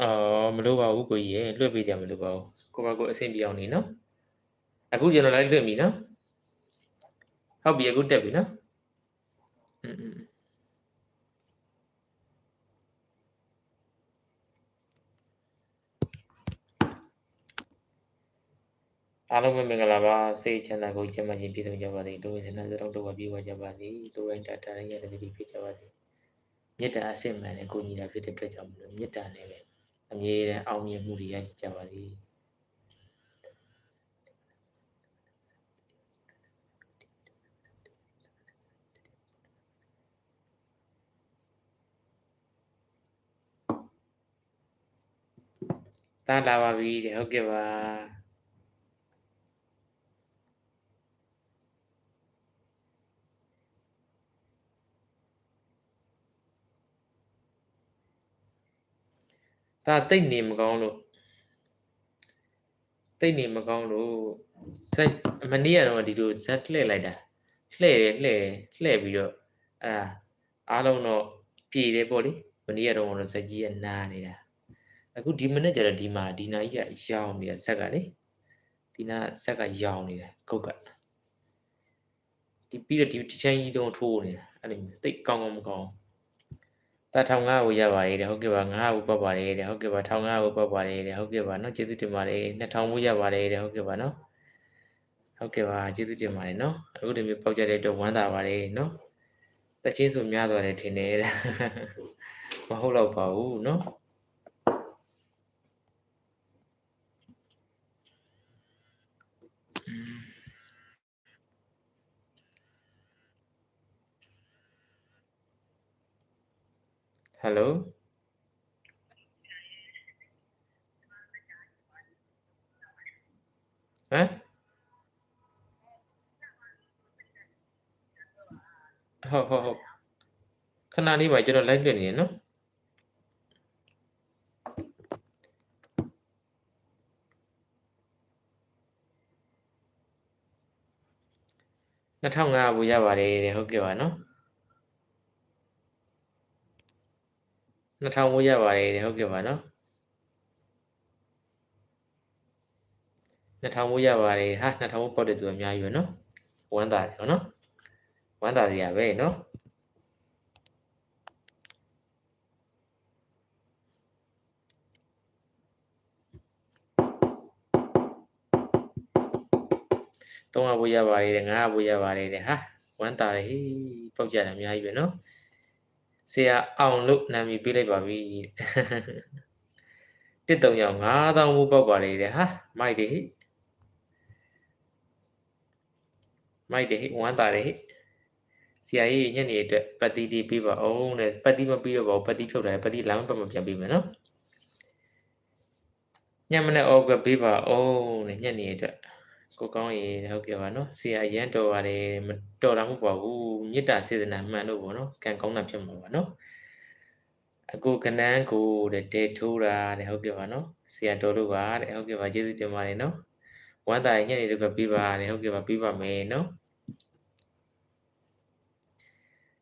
အော်မလို့ပါဘူးကိုကြီးရေလွှတ်ပေးတယ်မလို့ပါဘူးကိုပါကိုအဆင်ပြေအောင်နေနော်အခုကျွန်တော်လိုက်လွှတ်ပြီနော်ဟုတ်ပြီအခုတက်ပြီနော်อืมအားလုံးပဲမင်္ဂလာပါစိတ်ချမ်းသာကိုကျမ်းမာခြင်းပြည့်စုံကြပါစေလူဝင်စနာစလုံးတို့ကပြေဝကြပါစေလူတိုင်းတာတာရတဲ့တည်းဖြစ်ကြပါစေမေတ္တာအစစ်မှန်နဲ့ကိုညီတာဖြစ်တဲ့အတွက်ကြောင့်မလို့မေတ္တာနဲ့ပဲ အမြဲတမ်းအောင်မြင်မှုတွေရကြပါစေတားလာပါပြီတဲ့ဟုတ်ကဲ့ပါ ဒါတိတ်နေမကောင်းလို့တိတ်နေမကောင်းလို့ဇက်မနေ့ကတော့ဒီလိုဇက်လှည့်လိုက်တာလှည့်တယ်လှည့်လှည့်ပြီးတော့အာအားလုံးတော့ပြည်တယ်ပေါ့လေမနေ့ကတော့ဇက်ကြီးကနားနေတာအခုဒီမနေ့ကျတော့ဒီမှာဒီနာကြီးကရောင်နေတာဇက်ကလေဒီနာဇက်ကရောင်နေတာကုတ်ကဒီပြီးတော့ဒီတချမ်းကြီးတုံးထိုးနေတာအဲ့လိုမျိုးတိတ်ကောင်းကောင်းမကောင်း တထောင်ငါကိုရပါတယ်တဲ့ဟုတ်ကဲ့ပါငါကိုပတ်ပါတယ်တဲ့ဟုတ်ကဲ့ပါထောင်ငါကိုပတ်ပါတယ်တဲ့ဟုတ်ကဲ့ပါနော်ကျေးဇူးတင်ပါတယ်2000ကိုရပါတယ်တဲ့ဟုတ်ကဲ့ပါနော်ဟုတ်ကဲ့ပါကျေးဇူးတင်ပါတယ်နော်အခုဒီမျိုးပေါက်ကြတဲ့အတွက်ဝမ်းသာပါတယ်နော်တချင်းဆိုများသွားတယ်ထင်တယ်မဟုတ်တော့ပါဘူးနော် ဟယ်လိုဟမ်ဟုတ်ဟုတ်ဟုတ်ခဏလေးပါကျွန်တော် live လွှင့်နေရနော်2500ဘူးရပါတယ်တဲ့ဟုတ်ကဲ့ပါနော် 2000ဘူးရပါတယ်တဲ့ဟုတ်ကဲ့ပါနော်2000ဘူးရပါတယ်ဟာ2000ဘူးပေါက်တဲ့သူအများကြီးပဲနော်ဝမ်းသာတယ်နော်ဝမ်းသာစရာပဲနော်300ဘူးရပါတယ်တဲ့900ဘူးရပါတယ်တဲ့ဟာဝမ်းသာတယ်ဟေးပေါက်ကြတယ်အများကြီးပဲနော် ဆရာအောင်လို့နာမည်ပေးလိုက်ပါပြီတစ်တုံရောက်9000ဘူးပေါက်ပါလေတဲ့ဟာမိုက်တယ်ဟိမိုက်တယ်ဟိဝမ်းသာတယ်ဟိဆရာကြီးညနေအတွက်ပတ်တီတီပေးပါအောင်တဲ့ပတ်တီမပြီးတော့ပါဘူးပတ်တီဖြုတ်တယ်ပတ်တီလမ်းပတ်မပြန်ပေးမယ်နော်ညမနဲ့ဩကပေးပါအောင်တဲ့ညနေအတွက် ကိုကောင်းရေဟုတ်ကဲ့ပါနော်ဆရာရမ်းတော်ပါတယ်မတော်တာမဟုတ်ပါဘူးမေတ္တာစေတနာမှန်လို့ပေါ့နော်ကံကောင်းတာဖြစ်မှာပါနော်အကိုကနန်းကိုတဲ့တဲထိုးတာတဲ့ဟုတ်ကဲ့ပါနော်ဆရာတော်တို့ပါတဲ့ဟုတ်ကဲ့ပါကျေးဇူးတင်ပါတယ်နော်ဝမ်းသာညနေတော့ပြီးပါတဲ့ဟုတ်ကဲ့ပါပြီးပါမယ်နော်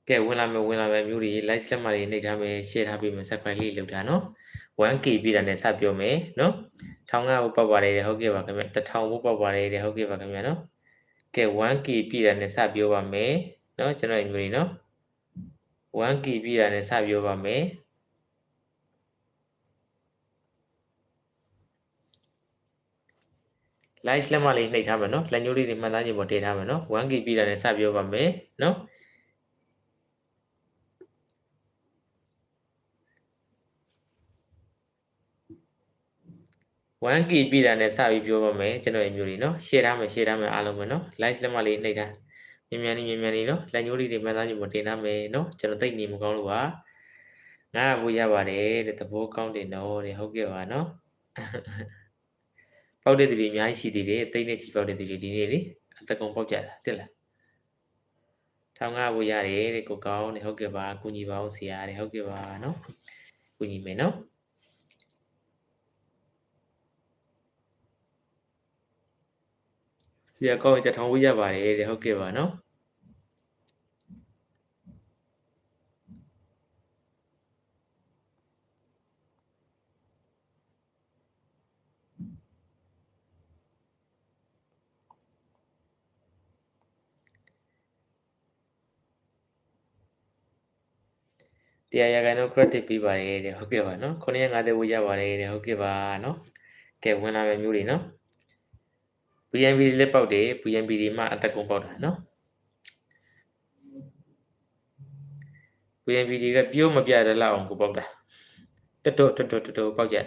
ကဲဝင်လာမယ်ဝင်လာမယ်မျိုးတွေ like လက်မှတ်တွေနှိပ်ထားမယ် share ထားပေးမယ် subscribe လေးလုပ်တာနော် 1k ပြတာနဲ့စပြောမယ်နော်ထောင်ငါဘုပတ်ပါတယ်ဟုတ်ကဲ့ပါခင်ဗျ1000ဘုပတ်ပါတယ်ဟုတ်ကဲ့ပါခင်ဗျနော်ကဲ 1k ပြတာနဲ့စပြောပါမယ်နော်ကျွန်တော်မျိုးတွေနော် 1k ပြတာနဲ့စပြောပါမယ် live လက်မှတ်လေးနှိပ်ထားမယ်နော်လက်ညှိုးလေးတွေမှတ်သားခြင်းပေါ်တင်ထားမယ်နော် 1k ပြတာနဲ့စပြောပါမယ်နော် 1k ပြည့်တာနဲ့စပြီးပြောပါမယ်ကျွန်တော်အမျိုးလေးနော် share ထားမယ် share ထားမယ်အားလုံးပဲနော် like လက်မလေးနှိပ်ထားမြန်မြန်လေးမြန်မြန်လေးနော်လက်ညှိုးလေးတွေမှန်းသားခြင်းပေါ်တင်ထားမယ်နော်ကျွန်တော်သိနေမကောင်းလို့ပါငါဘူးရပါတယ်တဲ့သဘောကောင်းတယ်နော်တဲ့ဟုတ်ကဲ့ပါနော်ပေါက်တဲ့သူတွေအများကြီးရှိသေးတယ်တိတ်နဲ့ချီပေါက်တဲ့သူတွေဒီနေ့လေအတကုံပေါက်ကြတာတက်လားထောင်းငါဘူးရတယ်တဲ့ကိုကောင်းတဲ့ဟုတ်ကဲ့ပါကုညီပါအောင်ဆရာတဲ့ဟုတ်ကဲ့ပါနော်ကုညီမယ်နော် စီရကောင်းရင်ချက်ထောင်ဝေးရပါတယ်တဲ့ဟုတ်ကဲ့ပါနော်တရားရခိုင်တော့ credit ပေးပါတယ်တဲ့ဟုတ်ကဲ့ပါနော်950ဝေးရပါတယ်တဲ့ဟုတ်ကဲ့ပါနော်ကဲဝင်လာမယ်မျိုးတွေနော် BNB လက်ပေါက်တယ် BNB ဒီမှအသက်ကုန်ပေါက်တာနော် BNB တွေကပြိုးမပြတဲ့လောက်အောင်ကိုပေါက်တာတတော်တတော်တတော်ပေါက်ကြတယ်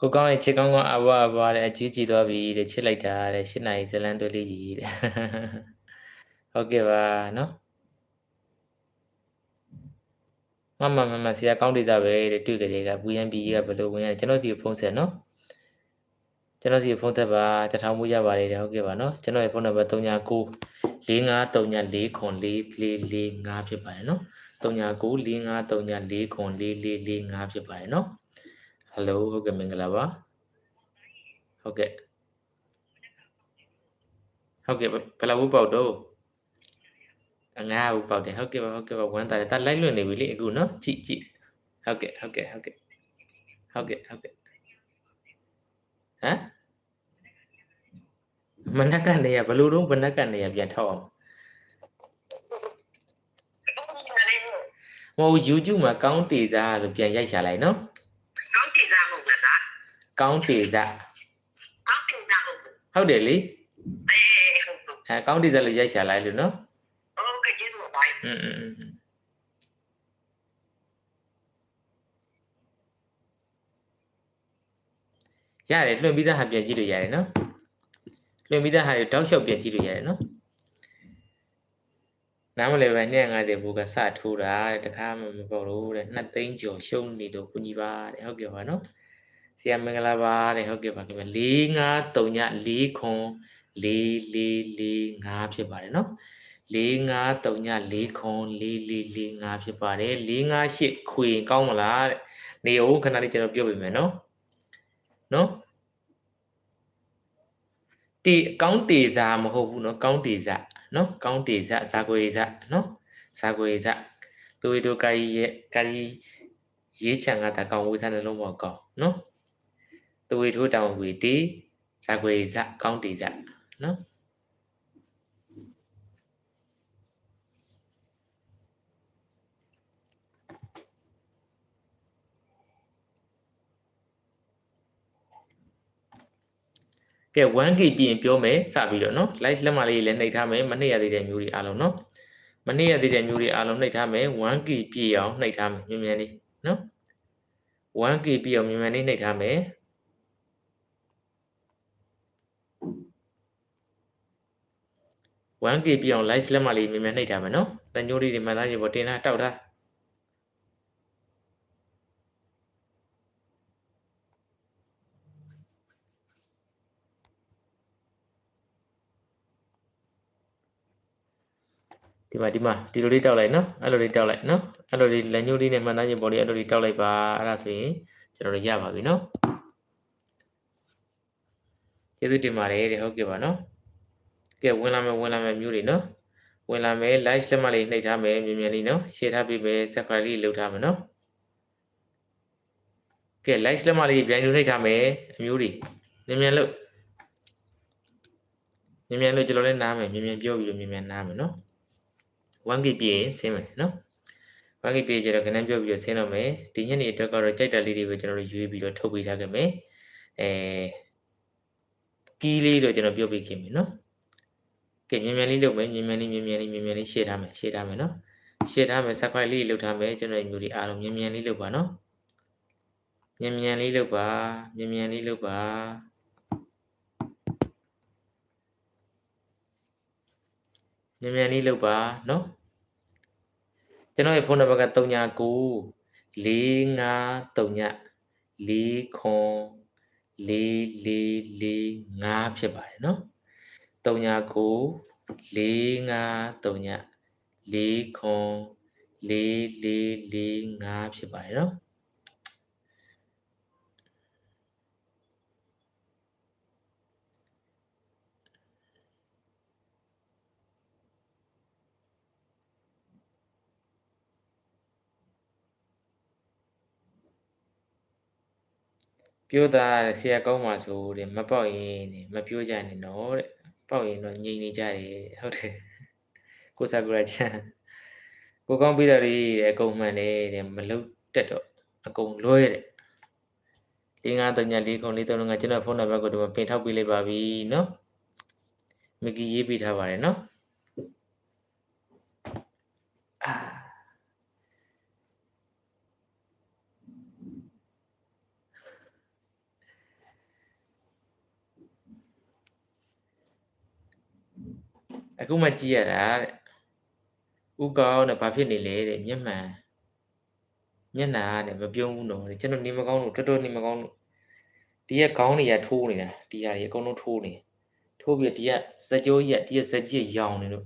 ကိုကောင်းရဲ့ချစ်ကောင်းကောင်းအဘအဘတဲ့အကြီးကြီးသွားပြီတဲ့ချစ်လိုက်တာတဲ့၈နိုင်ဇလန်တွဲလေးကြီးတဲ့ဟုတ်ကဲ့ပါနော်မမမမဆရာကောင်းဒေတာပဲတဲ့တွေ့ကြတဲ့က VNB ကဘယ်လိုဝင်ရကျွန်တော်စီဖုန်းဆက်နော်ကျွန်တော်စီဖုန်းသက်ပါတထောင်မှုရပါတယ်တဲ့ဟုတ်ကဲ့ပါနော်ကျွန်တော်ရဲ့ဖုန်းနံပါတ်39 45394445ဖြစ်ပါတယ်နော်39 45394445ဖြစ်ပါတယ်နော် ဟယ်လိုဟုတ်ကဲ့မင်္ဂလာပါဟုတ်ကဲ့ဟုတ်ကဲ့ဘယ်လောက်ဘူးပေါက်တော့အငါးဘူးပေါက်တယ်ဟုတ်ကဲ့ပါဟုတ်ကဲ့ပါဝမ်းတာတယ်ဒါလိုက်လွတ်နေပြီလေအခုနော်ကြည့်ကြည့်ဟုတ်ကဲ့ဟုတ်ကဲ့ဟုတ်ကဲ့ဟုတ်ကဲ့ဟုတ်ကဲ့ဟမ်မနက်ကနေရဘလို့တော့မနက်ကနေရပြန်ထောက်အောင်ဟို YouTube မှာကောင်းတေစားလို့ပြန်ရိုက်ရှာလိုက်နော် ကောင်းတင်စားမဟုတ်လားဒါ ကောင်းတေဇဟုတ်တယ်လေအဲကောင်းတေဇလို့ရိုက်ရှာလိုက်လို့နော်ဟုတ်ကဲ့ကျေးဇူးပါဘိုင်းอืมရတယ်လွှင့်ပြီးသားဟာပြန်ကြည့်လို့ရတယ်နော်လွှင့်ပြီးသားဟာတွေတောက်လျှောက်ပြန်ကြည့်လို့ရတယ်နော်နားမလည်ပဲ250ဘူကစထိုးတာတဲ့တခါမှမပေါ်လို့တဲ့2သိန်းကျော်ရှုံးနေတော့ကုညီပါတဲ့ဟုတ်ကဲ့ပါနော် ဆရာမင်္ဂလာပါတဲ့ဟုတ်ကဲ့ပါခင်ဗျ4 5 3ည4ခွန်4 4 4 5ဖြစ်ပါတယ်နော်4539 4ခွန်4445ဖြစ်ပါတယ်458ခွေကောင်းမလားတဲ့နေအောင်ခဏလေးကျွန်တော်ပြောပြမယ်နော်နော်တီကောင်းတေစာမဟုတ်ဘူးနော်ကောင်းတေစာနော်ကောင်းတေစာဇာကွေစာနော်ဇာကွေစာသူတို့ကာကြီးရဲ့ကာကြီးရေးချံကတကောင်ဝေးစားနှလုံးပေါ်ကောင်းနော် သူဝေထိုးတောင်ဝေတီဇာကွေစာကောင်းတေစာနော်ကဲ 1K ပြင်ပြောမယ်စပြီးတော့နော် live လက်မလေးလည်းနှိပ်ထားမယ်မနှိပ်ရသေးတဲ့မျိုးတွေအားလုံးနော်မနှိပ်ရသေးတဲ့မျိုးတွေအားလုံးနှိပ်ထားမယ် 1K ပြည့်အောင်နှိပ်ထားမယ်မြန်မြန်လေးနော် 1K ပြည့်အောင်မြန်မြန်လေးနှိပ်ထားမယ် 1K ပြည့်အောင် live လက်မလေးမြန်မြန်နှိပ်ထားမယ်နော်တညိုးလေးတွေမှန်သားရေပေါ်တင်ထားတောက်ထားဒီမှာဒီမှာဒီလိုလေးတောက်လိုက်နော်အဲ့လိုလေးတောက်လိုက်နော်အဲ့လိုလေးလက်ညှိုးလေးနဲ့မှန်သားရေပေါ်လေးအဲ့လိုလေးတောက်လိုက်ပါအဲ့ဒါဆိုရင်ကျွန်တော်တို့ရပါပြီနော်ကျေးဇူးတင်ပါတယ်တဲ့ဟုတ်ကဲ့ပါနော် ကဲဝင်လာမယ်ဝင်လာမယ်မျိုးတွေနော်ဝင်လာမယ် live လက်မှတ်လေးနှိပ်ထားမယ်မြင်မြန်လေးနော် share ထားပေးမယ် subscribe လေးလုပ်ထားမယ်နော်ကဲ live လက်မှတ်လေးပြန်ယူနှိပ်ထားမယ်အမျိုးတွေမြင်မြန်လို့မြင်မြန်လို့ကျွန်တော်လည်းနားမယ်မြင်မြန်ပြောပြီးတော့မြင်မြန်နားမယ်နော် 1K ပြည့်ရင်ဆင်းမယ်နော် 1K ပြည့်ကျတော့ခဏပြောပြီးတော့ဆင်းတော့မယ်ဒီညနေအတွက်ကတော့ကြိုက်တာလေးတွေပဲကျွန်တော်တို့ရွေးပြီးတော့ထုတ်ပေးထားခဲ့မယ်အဲကီးလေးတော့ကျွန်တော်ပြောပေးခင်မယ်နော် ကဲမြန်မြန်လေးလုပ်မယ်မြန်မြန်လေးမြန်မြန်လေးမြန်မြန်လေးရှေ့ထားမယ်ရှေ့ထားမယ်နော်ရှေ့ထားမယ် subscribe လေးလုပ်ထားမယ်ကျွန်တော်မျိုးတွေအားလုံးမြန်မြန်လေးလုပ်ပါနော်မြန်မြန်လေးလုပ်ပါမြန်မြန်လေးလုပ်ပါမြန်မြန်လေးလုပ်ပါနော်ကျွန်တော်ရဲ့ဖုန်းနံပါတ်က39 4539 4ခွန်4445ဖြစ်ပါတယ်နော် 39 4539 4ခွန်4445ဖြစ်ပါတယ်နော်ပြောတာဆရာကောင်းပါဆိုတဲ့မပေါက်ရင်တဲ့မပြောကြနဲ့နော်တဲ့ ပေါက်ရင်တော့ငြိမ်နေကြတယ်ဟုတ်တယ်ကိုစာကူရာချန်ကိုကောင်းပြီးတော့လေတဲ့အကုန်မှန်တယ်တဲ့မလုတ်တက်တော့အကုန်လွဲတဲ့၄၅၃ည၄ခု၄၃ငါကျွန်တော်ဖုန်းနံပါတ်ကိုဒီမှာပင်ထောက်ပေးလိုက်ပါပြီနော်မကီရေးပေးထားပါတယ်နော် အခုမှကြည့်ရတာတဲ့ဥကောင်းတဲ့ဘာဖြစ်နေလဲတဲ့မျက်မှန်မျက်နှာတဲ့မပြုံးဘူးနော်တဲ့ကျွန်တော်နေမကောင်းလို့တော်တော်နေမကောင်းလို့ဒီကခေါင်းတွေကထိုးနေတာဒီဟာတွေအကုန်လုံးထိုးနေထိုးပြီးဒီကစကြိုးရက်ဒီကစကြည့်ရောင်နေလို့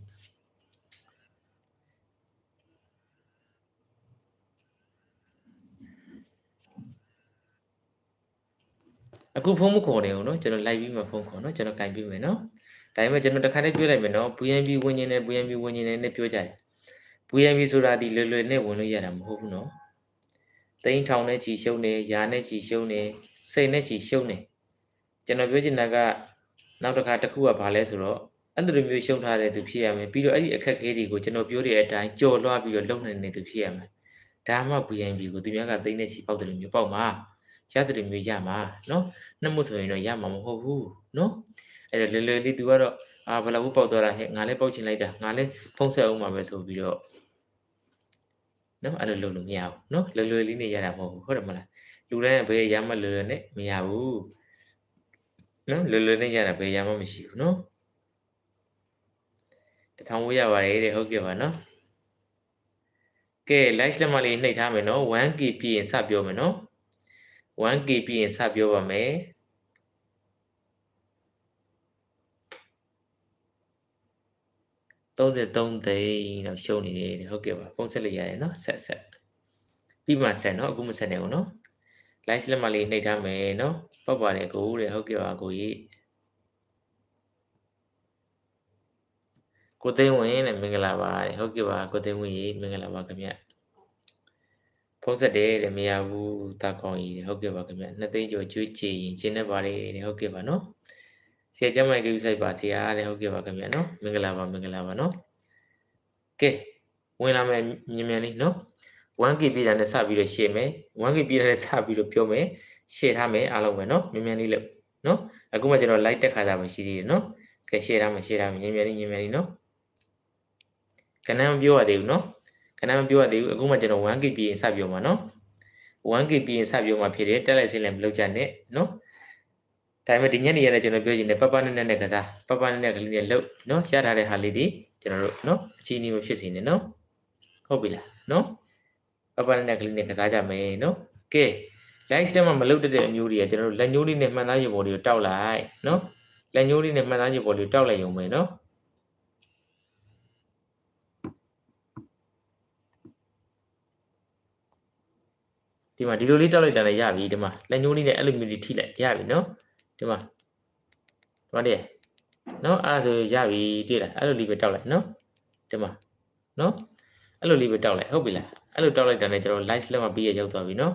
အခုဖုန်းမခေါ်နေဘူးเนาะကျွန်တော်လိုက်ပြီးမှဖုန်းခေါ်เนาะကျွန်တော်ကင်ပြီးမယ်เนาะ ဒါပေမဲ့ကျွန်တော်တစ်ခါတည်းပြောလိုက်မယ်နော် VNB ဝင်နေတယ် VNB ဝင်နေတယ်နဲ့ပြောကြတယ် VNB ဆိုတာဒီလွယ်လွယ်နဲ့ဝင်လို့ရတာမဟုတ်ဘူးနော်တိန်းထောင်နဲ့ချီရှုံးနေရာနဲ့ချီရှုံးနေစိတ်နဲ့ချီရှုံးနေကျွန်တော်ပြောချင်တာကနောက်တစ်ခါတစ်ခုကဘာလဲဆိုတော့အဲ့လိုမျိုးရှုံးထားတဲ့သူဖြစ်ရမယ်ပြီးတော့အဲ့ဒီအခက်အခဲတွေကိုကျွန်တော်ပြောတဲ့အတိုင်းကြော်လွှားပြီးတော့လုံနိုင်နေသူဖြစ်ရမယ်ဒါမှ VNB ကိုသူများကသိနေချီပေါက်တယ်လို့မျိုးပေါက်မှာရတယ်လို့မျိုးရမှာနော်နှမှုဆိုရင်တော့ရမှာမဟုတ်ဘူးနော် အဲ့တော့လွယ်လွယ်လေး तू ကတော့အာဘယ်လောက်ပေါက်သွားတာဟဲ့ငါလည်းပေါက်ချင်လိုက်တာငါလည်းဖုံးဆက်အောင်ပါပဲဆိုပြီးတော့နော်အဲ့လိုလုပ်လို့မရဘူးနော်လွယ်လွယ်လေးနေရတာမဟုတ်ဘူးဟုတ်တယ်မလားလူတိုင်းကဘယ်ရမှလွယ်လွယ်နဲ့မရဘူးနော်လွယ်လွယ်နဲ့ရတာဘယ်ရမှမရှိဘူးနော်တထောင်ဝေးရပါတယ်တဲ့ဟုတ်ကဲ့ပါနော်ကဲ live လက်မလေးနှိပ်ထားမယ်နော် 1k ပြည့်ရင်စပြောမယ်နော် 1k ပြည့်ရင်စပြောပါမယ် 33သိန်းတော့ရှုံးနေတယ်ဟုတ်ကဲ့ပါဖုန်းဆက်လိုက်ရတယ်နော်ဆက်ဆက်ပြီးမှဆက်နော်အခုမဆက်နေဘူးနော် live လက်မလေးနှိပ်ထားမယ်နော်ပောက်ပါတယ်ကိုတဲ့ဟုတ်ကဲ့ပါကိုကြီးကိုသိန်းဝင်နဲ့မင်္ဂလာပါတဲ့ဟုတ်ကဲ့ပါကိုသိန်းဝင်ကြီးမင်္ဂလာပါခင်ဗျဖုန်းဆက်တယ်တဲ့မရဘူးတာကောင်းကြီးဟုတ်ကဲ့ပါခင်ဗျနှစ်သိန်းကျော်ကျွေးချေရင်ရှင်းနေပါတယ်တဲ့ဟုတ်ကဲ့ပါနော် ဆရာကျမ်းမိုင်ကိစ္စပါဆရာတဲ့ဟုတ်ကဲ့ပါခင်ဗျနော်မင်္ဂလာပါမင်္ဂလာပါနော်ကဲဝင်လာမယ်မြင်မြန်လေးနော် 1k ပြည်တာနဲ့စပြီးတော့ရှင်းမယ် 1k ပြည်တာနဲ့စပြီးတော့ပြောမယ်ရှင်းထားမယ်အားလုံးပဲနော်မြင်မြန်လေးလို့နော်အခုမှကျွန်တော် live တက်ခါတာမရှိသေးတယ်နော်ကဲရှင်းထားမယ်ရှင်းထားမယ်မြင်မြန်လေးမြင်မြန်လေးနော်ခဏမပြောရသေးဘူးနော်ခဏမပြောရသေးဘူးအခုမှကျွန်တော် 1k ပြည်ရင်စပြောမှာနော် 1k ပြည်ရင်စပြောမှာဖြစ်တယ်တက်လိုက်စင်းလည်းမလုပ်ကြနဲ့နော် ဒါပေမဲ့ဒီညနေရတဲ့ကျွန်တော်ပြောချင်တယ်ပပနဲ့နဲ့နဲ့ကစားပပနဲ့နဲ့ကလေးနဲ့လှုပ်နော်ရထားတဲ့ဟာလေးဒီကျွန်တော်တို့နော်အချင်းကြီးမဖြစ်စေနဲ့နော်ဟုတ်ပြီလားနော်ပပနဲ့နဲ့ကလေးနဲ့ကစားကြမယ်နော်ကဲ live stream မှာမလုပ်တတ်တဲ့အမျိုးတွေကကျွန်တော်တို့လက်ညှိုးလေးနဲ့မှန်သားရုပ်ပေါ်တွေကိုတောက်လိုက်နော်လက်ညှိုးလေးနဲ့မှန်သားရုပ်ပေါ်တွေကိုတောက်လိုက်ရုံပဲနော်ဒီဒီမှာဒီလိုလေးတောက်လိုက်တာလည်းရပြီဒီမှာလက်ညှိုးလေးနဲ့အဲ့လိုမျိုးလေးထိလိုက်ရပြီနော် ဒီမှာဒီမှာတည်းနော်အဲ့ဒါဆိုရပြီတွေ့လားအဲ့လိုလေးပဲတောက်လိုက်နော်ဒီမှာနော်အဲ့လိုလေးပဲတောက်လိုက်ဟုတ်ပြီလားအဲ့လိုတောက်လိုက်တာနဲ့ကျွန်တော် live လက်မှာပြီးရရောက်သွားပြီနော်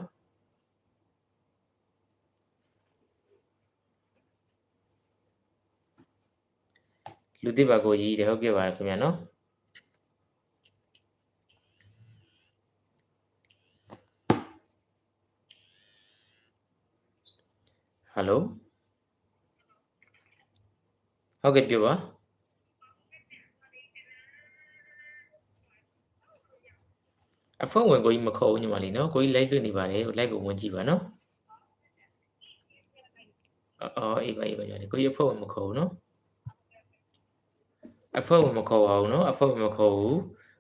လူသိပါကိုကြီးတယ်ဟုတ်ကဲ့ပါခင်ဗျာနော်ဟယ်လို ဟုတ်ကဲ့ပြောပါအဖွဲ့ဝင်ကိုကြီးမခေါ်ဘူးညီမလေးနော်ကိုကြီးလိုက်တွေ့နေပါတယ်ဟိုလိုက်ကိုဝင်ကြည့်ပါနော်အော်အေးပါအေးပါညီမလေးကိုကြီးအဖွဲ့ဝင်မခေါ်ဘူးနော်အဖွဲ့ဝင်မခေါ်ပါဘူးနော်အဖွဲ့ဝင်မခေါ်ဘူး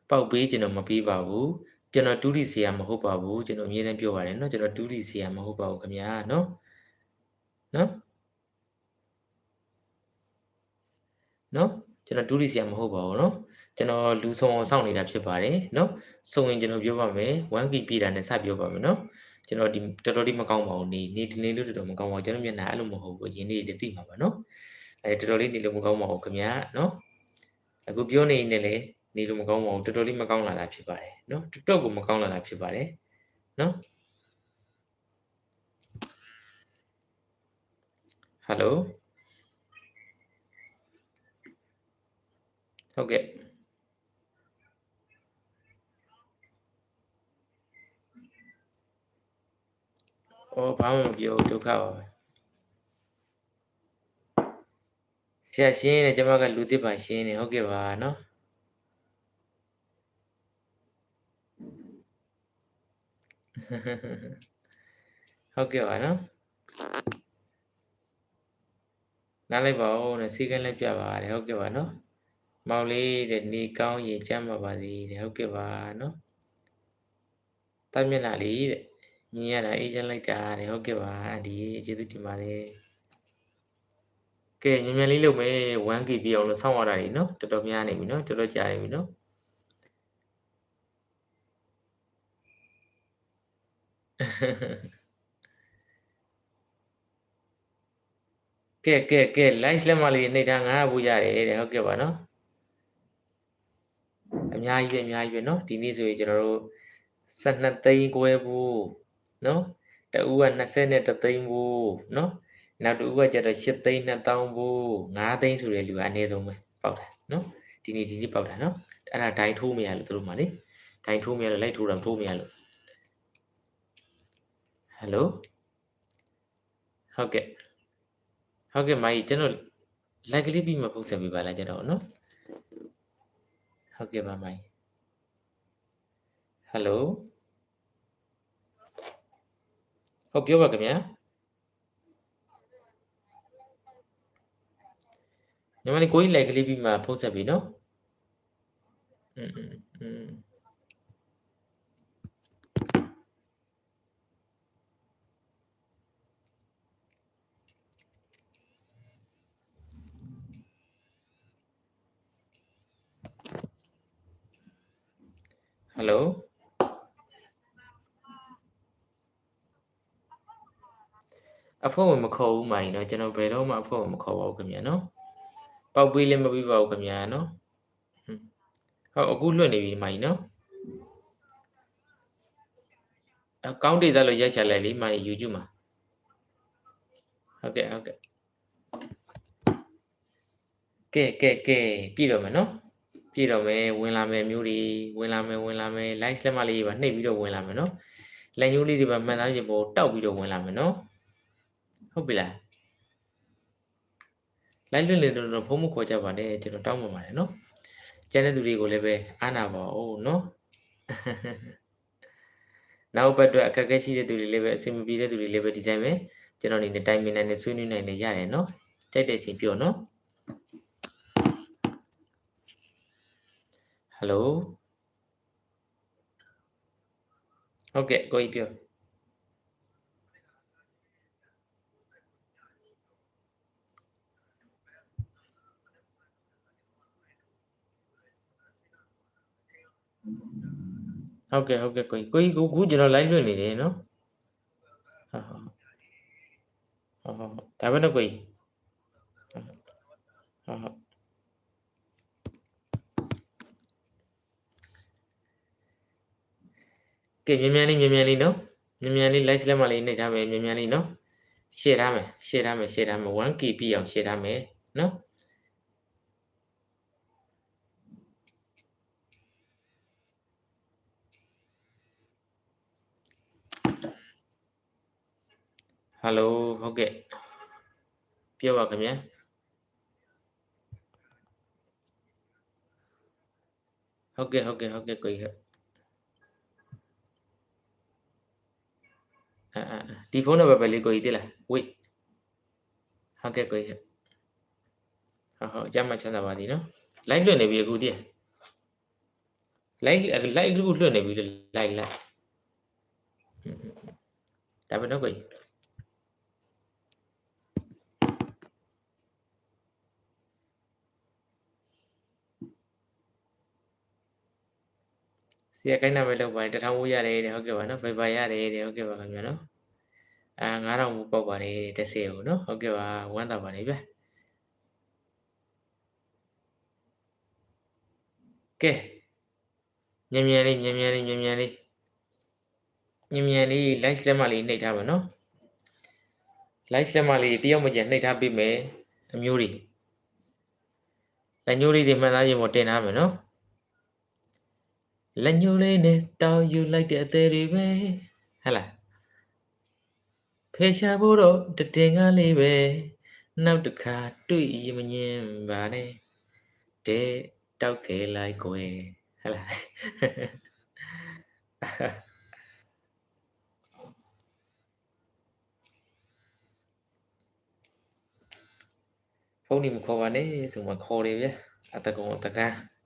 ပောက်ပေးကျွန်တော်မပေးပါဘူးကျွန်တော်ဒူးရီဆရာမဟုတ်ပါဘူးကျွန်တော်အမြဲတမ်းပြောပါတယ်နော်ကျွန်တော်ဒူးရီဆရာမဟုတ်ပါဘူးခင်ဗျာနော်နော် နော်ကျွန်တော်ဒူးရီဆရာမဟုတ်ပါဘူးနော်ကျွန်တော်လူဆောင်အောင်စောင့်နေတာဖြစ်ပါတယ်နော်ဆိုရင်ကျွန်တော်ပြောပါမယ် 1K ပြည့်တာနဲ့စပြောပါမယ်နော်ကျွန်တော်ဒီတော်တော်လေးမကောင်းပါဘူးနေနေဒီနေ့လို့တော်တော်မကောင်းပါဘူးကျွန်တော်မျက်နှာအဲ့လိုမဟုတ်ဘူးရင်းနေလေးသိမှာပါနော်အဲတော်တော်လေးနေလို့မကောင်းပါဘူးခင်ဗျာနော်အခုပြောနေနေလေနေလို့မကောင်းပါဘူးတော်တော်လေးမကောင်းလာတာဖြစ်ပါတယ်နော်တော်တော်ကိုမကောင်းလာတာဖြစ်ပါတယ်နော်ဟယ်လို ဟုတ်ကဲ့အော်ဘာမှမပြောဒုက္ခပါပဲဆရာရှင်းနေကျွန်မကလူသစ်ပါရှင်းနေဟုတ်ကဲ့ပါနော်ဟုတ်ကဲ့ပါနော်နားလိုက်ပါဦးနဲ့စီကန်းလည်းပြပါတယ်ဟုတ်ကဲ့ပါနော် မောင်လေးတဲ့နေကောင်းရင်ကျမ်းပါပါစေတဲ့ဟုတ်ကဲ့ပါနော်တတ်မျက်နှာလေးတဲ့မြင်ရတာအေဂျင့်လိုက်တာတဲ့ဟုတ်ကဲ့ပါအန်ဒီကျေးဇူးတင်ပါတယ်ကဲညဉ့်ညဉ့်လေးလုပ်မယ် 1GB အောင်လို့ဆောင်းရတာညနော်တော်တော်များနေပြီနော်တော်တော်ကြာနေပြီနော်ကဲကဲကဲ live လက်မလေးနှိပ်ထားငါးဘူးရတယ်တဲ့ဟုတ်ကဲ့ပါနော် အများကြီးပဲအများကြီးပဲနော်ဒီနေ့ဆိုရင်ကျွန်တော်တို့12သိန်းခွဲဘူးနော်တအူးက20သိန်းဘူးနော်နောက်တစ်ဦးကကျတော့8သိန်း2000ဘူး9သိန်းဆိုတဲ့လူကအနည်းဆုံးပဲပေါက်တာနော်ဒီနေ့ဒီနေ့ပေါက်တာနော်အဲ့ဒါဒိုင်ထိုးမရလို့သူတို့မှလေဒိုင်ထိုးမရလို့လိုက်ထိုးတာမထိုးမရလို့ဟယ်လိုဟုတ်ကဲ့ဟုတ်ကဲ့မိုင်းကျွန်တော်လက်ကလေးပြီးမှပုတ်ဆက်ပေးပါလားကျတော့နော် ဟုတ်ကဲ့ပါမိုင်းဟယ်လိုဟုတ်ပြောပါခင်ဗျာညီမလေးကိုကြီးလိုက်ကလေးပြီးမှဖုန်းဆက်ပြီနော်อืม ဟယ်လိုအဖို့မခေါ်ဘူးမိုင်းနော်ကျွန်တော်ဘယ်တော့မှအဖို့မခေါ်ပါဘူးခင်ဗျာနော်ပေါက်ပေးလည်းမပြီးပါဘူးခင်ဗျာနော်ဟုတ်အခုလွတ်နေပြီမိုင်နော်အကောင့်ဒေတာလို့ရိုက်ချလိုက်လေမိုင် YouTube မှာဟုတ်ကဲ့ဟုတ်ကဲ့ကဲကဲကဲပြည့်တော့မယ်နော် ပြည့်တော့မယ်ဝင်လာမယ်မျိုးတွေဝင်လာမယ်ဝင်လာမယ် live လက်မလေးပါနှိပ်ပြီးတော့ဝင်လာမယ်နော်လက်ညှိုးလေးတွေပါမှန်သားရင်ပေါ်တောက်ပြီးတော့ဝင်လာမယ်နော်ဟုတ်ပြီလားလိုက်လွင့်လင်တော့ဖုံးမခေါ်ကြပါနဲ့ကျွန်တော်တောင်းပန်ပါတယ်နော်ကျန်တဲ့သူတွေကိုလည်းပဲအားနာပါဦးနော်နောက်ဘက်အတွက်အခက်အခဲရှိတဲ့သူတွေလည်းပဲအဆင်မပြေတဲ့သူတွေလည်းပဲဒီတိုင်းပဲကျွန်တော်အနေနဲ့တိုင်ပင်နိုင်နဲ့ဆွေးနွေးနိုင်နဲ့ရတယ်နော်ကြိုက်တဲ့ချင်းပြောနော်ဟယ်လိုဟုတ်ကဲ့ကိုကြီးပြောဟုတ်ကဲ့ဟုတ်ကဲ့ကိုကြီးကိုကြီးကိုခုကျွန် Hello. ok, Okay, going to. ok ok quý quý cú cú cho nó lấy luôn này nó tại bên nó quỳ ကဲမြန်မြန်လေးမြန်မြန်လေးနော်မြန်မြန်လေး live လက်မလေးနှိပ်ထားမယ်မြန်မြန်လေးနော် share ထားမယ် share ထားမယ် share ထားမယ် 1k ပြည့်အောင် share ထားမယ်နော်ဟယ်လိုဟုတ်ကဲ့ပြောပါခင်ဗျာဟုတ်ကဲ့ဟုတ်ကဲ့ဟုတ်ကဲ့ကိုကြီးဟုတ်အာအာအာ ဒီဖုန်းနံပါတ်ပဲလေးကိုကြီးသိလား wait ဟုတ်ကဲ့ကိုကြီးဟုတ်ဟုတ်အကြမ်းမှချမ်းသာပါသည်နော် live လွှင့်နေပြီအခုတည်း live live အခုလွှင့်နေပြီလေ live live อืมဒါပဲနော်ကိုကြီး ဆရာကိုင်းနာမည်လောက်ပါတယ်တထောင်မိုးရတယ်တဲ့ဟုတ်ကဲ့ပါနော် Viber ရတယ်တဲ့ဟုတ်ကဲ့ပါခင်ဗျာနော်အာ9000မိုးပေါက်ပါတယ်တဲ့10ကိုနော်ဟုတ်ကဲ့ပါဝမ်းသာပါတယ်ဗျာကဲမြန်မြန်လေးမြန်မြန်လေးမြန်မြန်လေးမြန်မြန်လေး live လက်မလေးနှိပ်ထားပါနော် live လက်မလေးတယောက်မကျန်နှိပ်ထားပေးမယ်အမျိုးတွေလက်ညှိုးလေးတွေမှန်သားရင်ပေါ်တင်ထားမယ်နော် လက်ညှိုးလေးနဲ့တောင်းယူလိုက်တဲ့အသေးတွေပဲဟဟလားဖေရှာဖို့တော့တတင်ကားလေးပဲနောက်တစ်ခါတွေ့ရင်မငင်းပါနဲ့တဲ့တောက်ခဲလိုက်ကွယ်ဟဟလားဖုန်းနေမခေါ်ပါနဲ့ဆိုမှခေါ်တယ်ဗျအတကောင်အတကား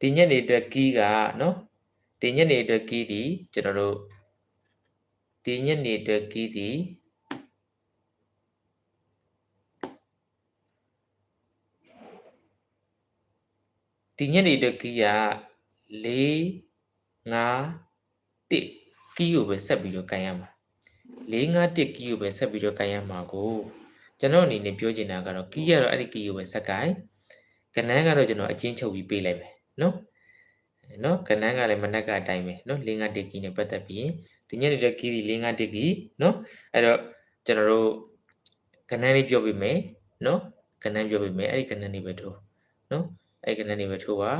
ဒီညက်နေအတွက်ကီးကနော်ဒီညက်နေအတွက်ကီးဒီကျွန်တော်တို့ဒီညက်နေအတွက်ကီးဒီဒီညက်နေအတွက်ကီးက4 5 1ကီးကိုပဲဆက်ပြီးတော့ကန်ရမှာ4 5 1ကီးကိုပဲဆက်ပြီးတော့ကန်ရမှာကိုကျွန်တော်အနေနဲ့ပြောချင်တာကတော့ကီးကတော့အဲ့ဒီကီးကိုပဲဆက်ကန်ကနန်းကတော့ကျွန်တော်အချင်းချုပ်ပြီးပေးလိုက်မယ် နော်နော်ကနန်းကလည်းမနက်ကအတိုင်းပဲနော်၄၅တက်ကီနဲ့ပတ်သက်ပြီးဒီညနေတဲ့ကီဒီ၄၅တက်ကီနော်အဲ့တော့ကျွန်တော်တို့ကနန်းလေးပြောပြမယ်နော်ကနန်းပြောပြမယ်အဲ့ဒီကနန်းလေးပဲထိုးနော်အဲ့ဒီကနန်းလေးပဲထိုးပါ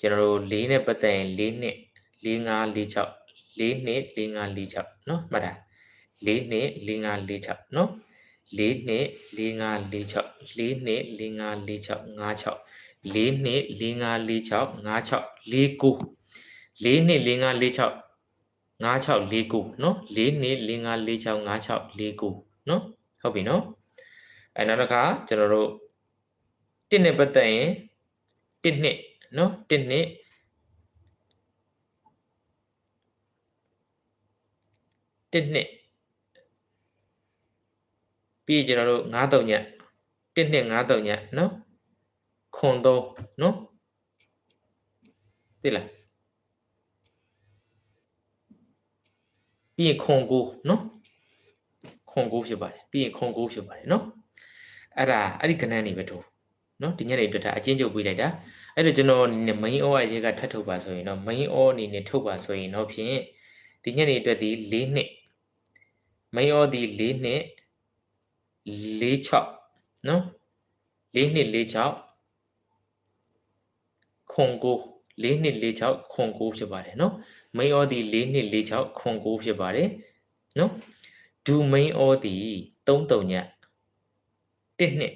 ကျွန်တော်တို့၄နဲ့ပတ်သက်ရင်၄နှစ်၄၅၄6 4နှစ်4 5 4 6နော်မှတ်တာ4နှစ်4 5 4 6နော်4နှစ်4 5 4 6 4နှစ်4 5 4 6 5 6 4နှစ်4 5 4 6 5 6 4 9 4နှစ်4 5 4 6 5 6 4 9နော်4နှစ်4 5 4 6 5 6 4 9နော်ဟုတ်ပြီနော်အဲနောက်တစ်ခါကျွန်တော်တို့1နဲ့ပတ်သက်ရင်1နှစ်နော်1နှစ်1နှစ်ပြီးကျွန်တော်တို့9တုံညက်1နှစ်9တုံညက်နော် ခွန်သုံးနော်သိလားပြီးရင်ခွန်ကိုနော်ခွန်ကိုဖြစ်ပါတယ်ပြီးရင်ခွန်ကိုဖြစ်ပါတယ်နော်အဲ့ဒါအဲ့ဒီကဏ္ဍနေပဲထိုးနော်ဒီညနေအတွက်ဒါအချင်းချုပ်ပေးလိုက်တာအဲ့တော့ကျွန်တော်အနေနဲ့ main or ရဲ့ကထပ်ထုတ်ပါဆိုရင်တော့ main or အနေနဲ့ထုတ်ပါဆိုရင်တော့ဖြင့်ဒီညနေအတွက်ဒီ၄နှစ် main or ဒီ၄နှစ်၄6နော်၄နှစ်၄6 ခွန်ကို4နှစ်46ခွန်ကိုဖြစ်ပါတယ်နော် main or ဒီ4နှစ်46ခွန်ကိုဖြစ်ပါတယ်နော် do main or ဒီ33ည1နှစ်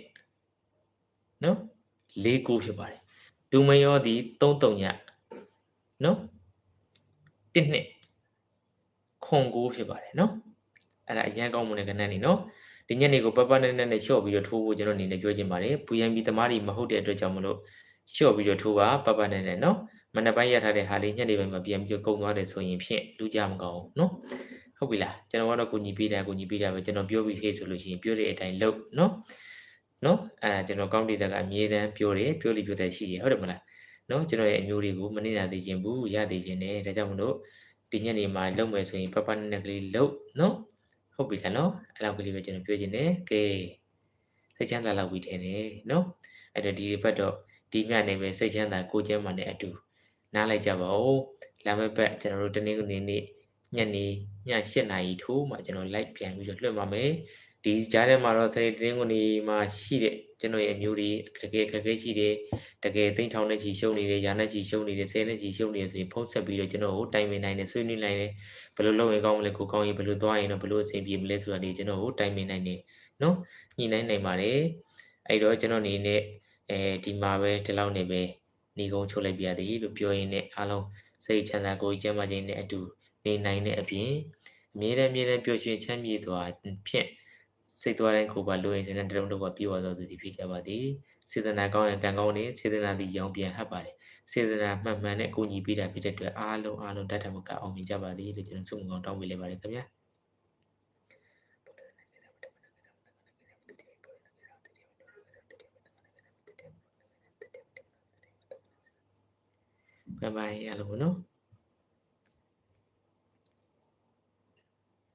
နော်4ကိုဖြစ်ပါတယ် do main or ဒီ33ညနော်1နှစ်ခွန်ကိုဖြစ်ပါတယ်နော်အဲ့ဒါအရင်ကောင်းမွန်တဲ့ကဏ္ဍနေနော်ဒီညနေကိုပပနဲ့နဲ့နဲ့လျှော့ပြီးတော့ထိုးဖို့ကျွန်တော်အနေနဲ့ပြောချင်ပါတယ် VNB သမားတွေမဟုတ်တဲ့အတွက်ကြောင့်မလို့ လျှော့ပြီးတော့ထိုးပါပပနဲ့နဲ့နော်မနက်ပိုင်းရထားတဲ့ဟာလေးညနေပိုင်းမှာပြန်ပြီးတော့ကုန်သွားတယ်ဆိုရင်ဖြင့်လူကြမကောင်းဘူးနော်ဟုတ်ပြီလားကျွန်တော်ကတော့ကိုညီပေးတာကိုညီပေးတာပဲကျွန်တော်ပြောပြီးဟေ့ဆိုလို့ရှိရင်ပြောတဲ့အတိုင်းလုပ်နော်နော်အဲဒါကျွန်တော်ကောင်းဒေတာကအမြဲတမ်းပြောတယ်ပြောလိပြောတယ်ရှိတယ်ဟုတ်တယ်မလားနော်ကျွန်တော်ရဲ့အမျိုးတွေကိုမနေနာသေးခြင်းဘူးရသေးခြင်းနဲ့ဒါကြောင့်မလို့ဒီညနေမှာလုပ်မယ်ဆိုရင်ပပနဲ့နဲ့ကလေးလုပ်နော်ဟုတ်ပြီလားနော်အဲ့လောက်ကလေးပဲကျွန်တော်ပြောခြင်းနဲ့ကဲစိတ်ချမ်းသာလောက်ပြီးတယ်နော်အဲ့တော့ဒီဘက်တော့ ဒီညနေပဲစိတ်ချမ်းသာကိုယ်ကျမ်းမာနဲ့အတူနားလိုက်ကြပါဦးလာမယ့်ဘက်ကျွန်တော်တို့တနင်္ဂနွေနေ့ညနေည7:00နာရီထိုးမှကျွန်တော် live ပြန်ပြီးတော့လွှင့်ပါမယ်ဒီကြားထဲမှာတော့စနေတနင်္ဂနွေမှာရှိတဲ့ကျွန်တော်ရဲ့အမျိုးတွေတကယ်အခက်အခဲရှိတယ်တကယ်သိန်းထောင်နဲ့ချီရှုံနေတယ်ရာနဲ့ချီရှုံနေတယ်ဆယ်နဲ့ချီရှုံနေတယ်ဆိုရင်ဖုန်းဆက်ပြီးတော့ကျွန်တော်ကိုတိုင်ပင်နိုင်တယ်ဆွေးနွေးနိုင်တယ်ဘယ်လိုလုပ်ရင်ကောင်းမလဲကိုကောင်းရင်ဘယ်လိုသွားရင်တော့ဘယ်လိုအဆင်ပြေမလဲဆိုတာဒီကျွန်တော်ကိုတိုင်ပင်နိုင်တယ်နော်ညှိနှိုင်းနိုင်ပါတယ်အဲ့တော့ကျွန်တော်အနေနဲ့ အဲဒီမှာပဲဒီလောက်နေပဲနေကုန်းချုပ်လိုက်ပြသည်လို့ပြောရင်းနဲ့အားလုံးစိတ်ချမ်းသာကိုယ်ကျမ်းမာခြင်းနဲ့အတူနေနိုင်တဲ့အပြင်အမြဲတမ်းအမြဲတမ်းပျော်ရွှင်ချမ်းမြေ့စွာဖြင့်စိတ်သွားတိုင်းကိုယ်ပါလိုရင်စတဲ့တလုံးတော့ပြေဝသောသူဒီဖြစ်ကြပါသည်စေတနာကောင်းရင်ကံကောင်းနေစေတနာသည်ရောင်ပြန်ဟပ်ပါတယ်စေတနာမှန်မှန်နဲ့ကိုညီပေးတာဖြစ်တဲ့အတွက်အားလုံးအားလုံးတတ်တယ်မကအောင်မြင်ကြပါသည်လို့ကျွန်တော်ဆုမကောင်းတောင်းပေးလိုက်ပါတယ်ခင်ဗျာ ဘိုင်ဘိုင်အားလုံးနော်